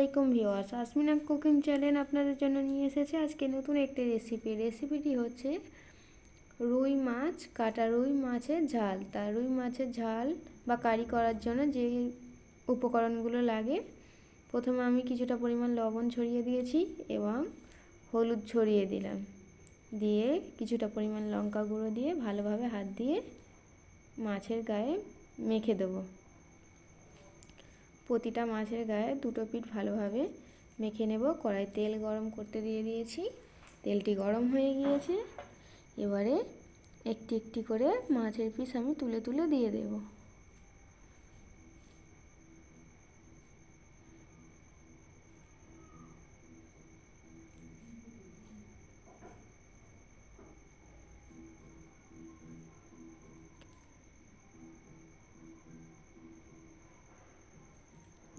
আলাইকুম viewers Asmina cooking channel আপনাদের জন্য নিয়ে এসেছে আজকে নতুন একটি রেসিপি রেসিপিটি হচ্ছে রুই মাছ, কাটা রুই মাছের ঝাল। তা রুই মাছের ঝাল বা কারি করার জন্য যে উপকরণগুলো লাগে, প্রথমে আমি কিছুটা পরিমাণ লবণ ছড়িয়ে দিয়েছি এবং হলুদ ছড়িয়ে দিলাম। দিয়ে কিছুটা পরিমাণ লঙ্কা গুঁড়ো দিয়ে ভালোভাবে হাত দিয়ে মাছের গায়ে মেখে দেবো। প্রতিটা মাছের গায়ে দুটো পিঠ ভালোভাবে মেখে নেব। কড়াই তেল গরম করতে দিয়ে দিয়েছি। তেলটি গরম হয়ে গিয়েছে। এবারে একটি একটি করে মাছের পিস আমি তুলে তুলে দিয়ে দেবো।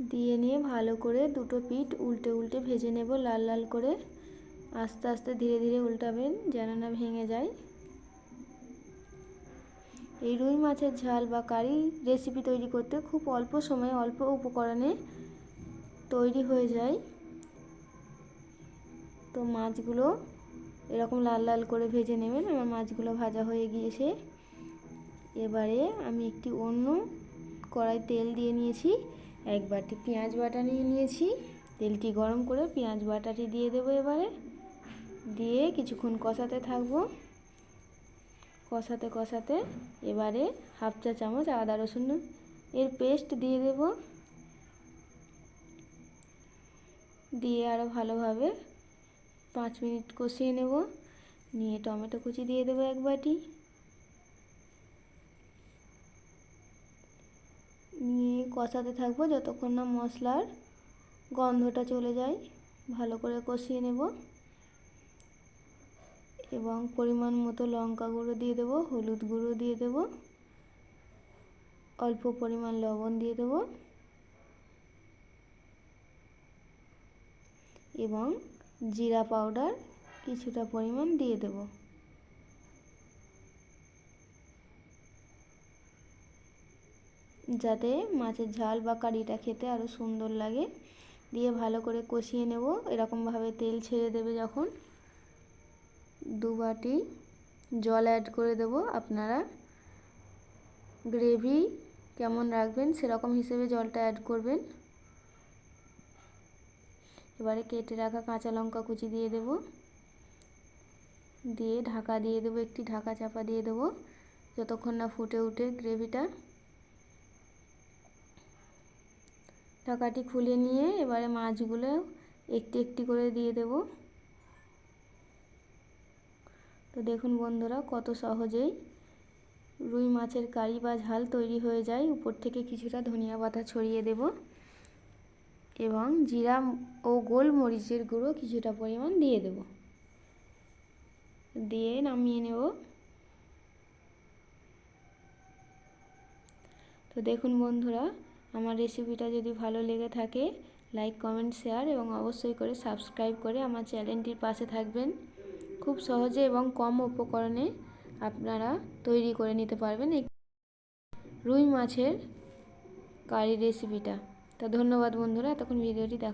দিয়ে নিয়ে ভালো করে দুটো পিঠ উল্টে উল্টে ভেজে নেব লাল লাল করে। আস্তে আস্তে ধীরে ধীরে উল্টাবেন যেন না ভেঙে যায়। এই রুই মাছের ঝাল বা কারি রেসিপি তৈরি করতে খুব অল্প সময়ে অল্প উপকরণে তৈরি হয়ে যায়। তো মাছগুলো এরকম লাল লাল করে ভেজে নেবেন, আমার মাছগুলো ভাজা হয়ে গিয়েছে। এবারে আমি একটি অন্য কড়াই তেল দিয়ে নিয়েছি। এক বাটি পেঁয়াজ বাটা নিয়ে নিয়েছি। তেলটি গরম করে পেঁয়াজ বাটাটি দিয়ে দেবো এবারে। দিয়ে কিছুক্ষণ কষাতে থাকব। কষাতে কষাতে এবারে হাফ চা চামচ আদা রসুন এর পেস্ট দিয়ে দেব। দিয়ে আরও ভালোভাবে পাঁচ মিনিট কষিয়ে নেব। নিয়ে টমেটো কুচি দিয়ে দেবো এক বাটি। নিয়ে কষাতে থাকব যতক্ষণ না মশলার গন্ধটা চলে যায়। ভালো করে কষিয়ে নেব। এবং পরিমাণ মতো লঙ্কা গুঁড়ো দিয়ে দেবো, হলুদ গুঁড়ো দিয়ে দেব, অল্প পরিমাণ লবণ দিয়ে দেব এবং জিরা পাউডার কিছুটা পরিমাণ দিয়ে দেবো। যাতে মাছের ঝাল বা কারিটা খেতে আরও সুন্দর লাগে। দিয়ে ভালো করে কষিয়ে নেব। এরকমভাবে তেল ছেড়ে দেবে যখন। দু বাটি জল অ্যাড করে দেব আপনারা। গ্রেভি কেমন রাখবেন সেরকম হিসেবে জলটা অ্যাড করবেন। এবারে কেটে রাখা কাঁচা লঙ্কা কুচি দিয়ে দেব। দিয়ে ঢাকা দিয়ে দেবো, একটি ঢাকা চাপা দিয়ে দেবো। যতক্ষণ না ফুটে উঠে গ্রেভিটা ঢাকাটি খুলে নিয়ে এবারে মাছগুলো একটি একটি করে দিয়ে দেব। তো দেখুন বন্ধুরা, কত সহজেই রুই মাছের কারি বা ঝাল তৈরি হয়ে যায়। উপর থেকে কিছুটা ধনিয়া পাতা ছড়িয়ে দেব এবং জিরা ও গোলমরিচের গুঁড়ো কিছুটা পরিমাণ দিয়ে দেব। দিয়ে নামিয়ে নেব। তো দেখুন বন্ধুরা আমার রেসিপিটা যদি ভালো লেগে থাকে লাইক কমেন্ট শেয়ার এবং অবশ্যই করে সাবস্ক্রাইব করে আমার চ্যানেলটির পাশে থাকবেন। খুব সহজে এবং কম উপকরণে আপনারা তৈরি করে নিতে পারবেন এই রুই মাছের কারি রেসিপিটা তা ধন্যবাদ বন্ধুরা, এতক্ষণ ভিডিওটি দেখ